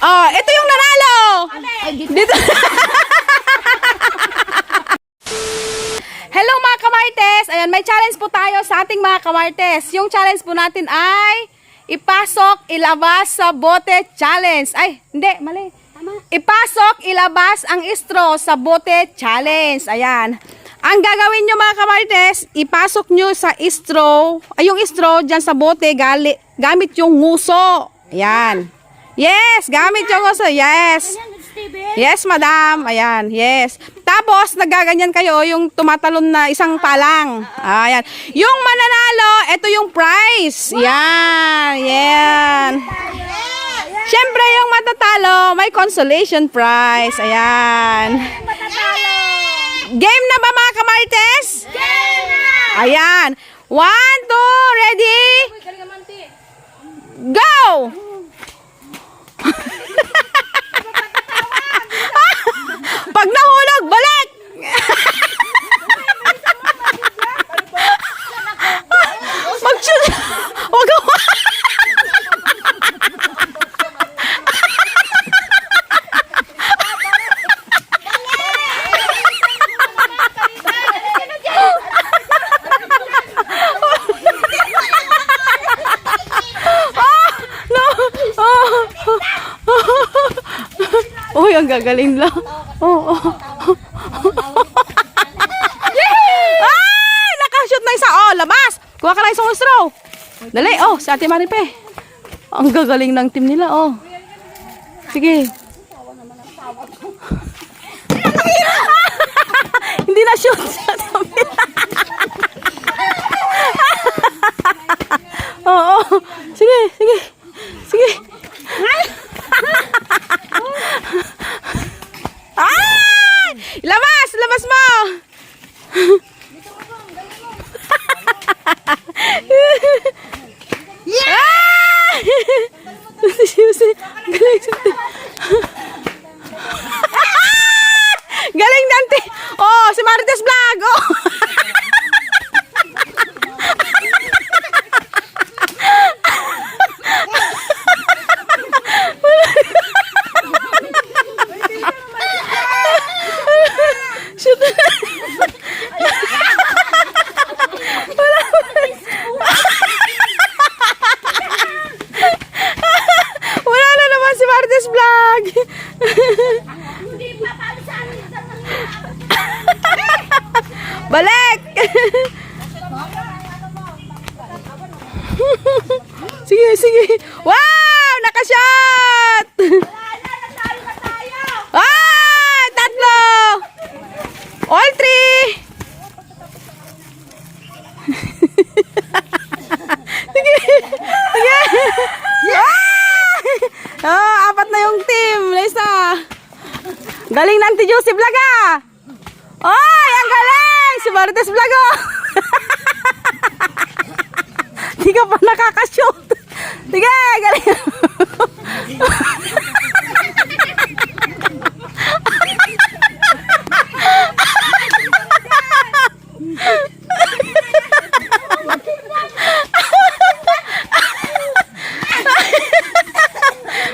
Oh, ito yung nanalo! Dito. Hello mga kamartes! Ayan, may challenge po tayo sa ating mga kamartes. Yung challenge po natin ay ipasok, ilabas sa bote challenge. Ay, hindi, mali. Tama. Ipasok, ilabas ang istro sa bote challenge. Ayan. Ang gagawin nyo mga kamartes, ipasok nyo sa istro, ay yung istro dyan sa bote gali, gamit yung nguso. Ayan. Yes, gamit yung nguso. Yes. Yes, madam. Ayan, yes. Tapos, nagaganyan kayo, yung tumatalon na isang palang. Ayan. Yung mananalo, ito yung prize. Yan, yan. Siyempre, yung matatalo, may consolation prize. Ayan. Game na ba mga kamarites? Ayan. One, two, ready? Go! Pag nahulog, balik! Mag-shoot! Huwag ka No! Oh. Uy, ang gagaling lang. Oh, oh. Ay! Nakashoot na isa. Oh, labas! Kuha ka na isang straw. Dali, oh, si Ate Maripe. Ang gagaling ng team nila, oh. Sige. Hindi na shoot siya. Oo. Oh, Sige, sige. Sige. Ay! Labas! Labas mo! Yeah! Galing Dante. Galing Dante. Oh, si Marites Vlog. Oh. Shoot. Wala na naman si Marites Vlog. Balik! sige, sige. Wow! Nakashot! Ah! Tatlo! All three! sige! Sige! Ah! Ah, apat na yung team. Lisa. Galing ng Auntie Josie Vlog ah! Oy, ang galing! Si Marites Vlog oh! Di ka pa nakakashoot. Sige, galing.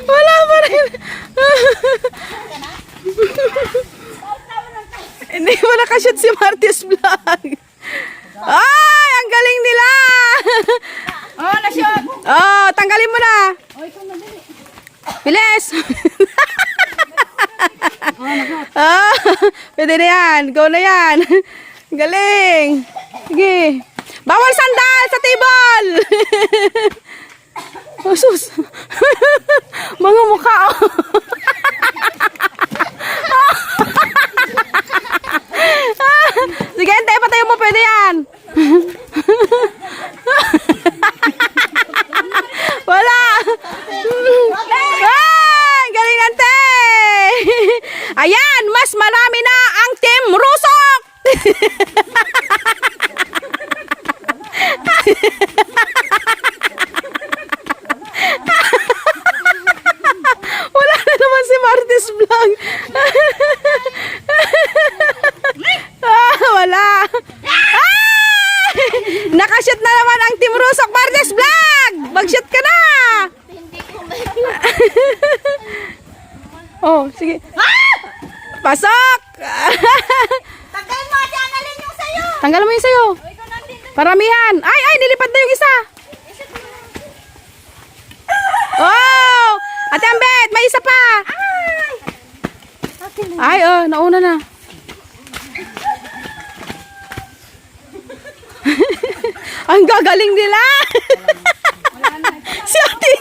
Wala pa rin. Hindi mo nakashoot si Martis Vlog. Ay, ang galing nila. Oh, na-shot! Oh, tanggalin mo na. Bilis. Ah, pwede na yan. Go na yan. Galing. Sige. Bawal sandal sa table. oh, sus. Mga mukha. Oh. Sige, ente, patayo mo. Pwede yan. Wala! Ay, galing nante! Ayan, mas marami na ang Team Rusok! Wala na naman si Martis Vlog. ah, wala. Ay! Nakashoot na naman ang Team Rusok Martis Vlog! Mag-shoot ka na! oh, sige. Pasok! Tagal mo, tanggalin yung sayo! Tanggal mo yung sayo. Paramihan. Ay, ay, nilipad na yung isa. Oh! Ate Ambet, may isa pa. Ay, oh, nauna na. Ang gagaling nila. si Ate.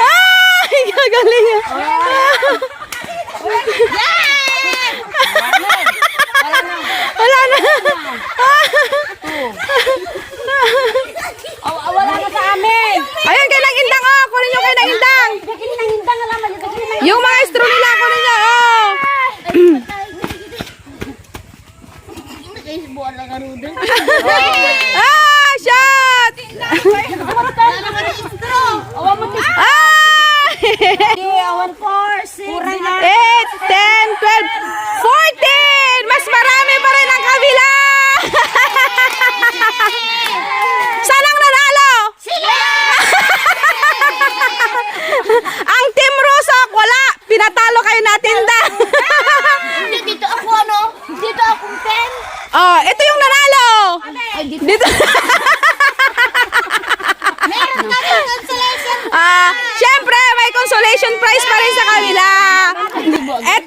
Ay, gagaling. Wala na. Wala na sa amin. Ayun, kay Nang Indang, oh. Kunin nyo kay Nang Indang. Yung mga straw nila, kunin nyo, oh. Ah, shot! Ah! Awan four, six, Eight, ten, twelve, fourteen! Mas marami pa rin ang kabila! Saan ang nanalo? ang Team Rusok, wala! Pinatalo kayo natin da! Dito ako ano? Dito akong pen. oh, ito yung nanalo! Dito. Meron kami cancellation. Ah, syempre may consolation prize pa rin sa kanila. Ito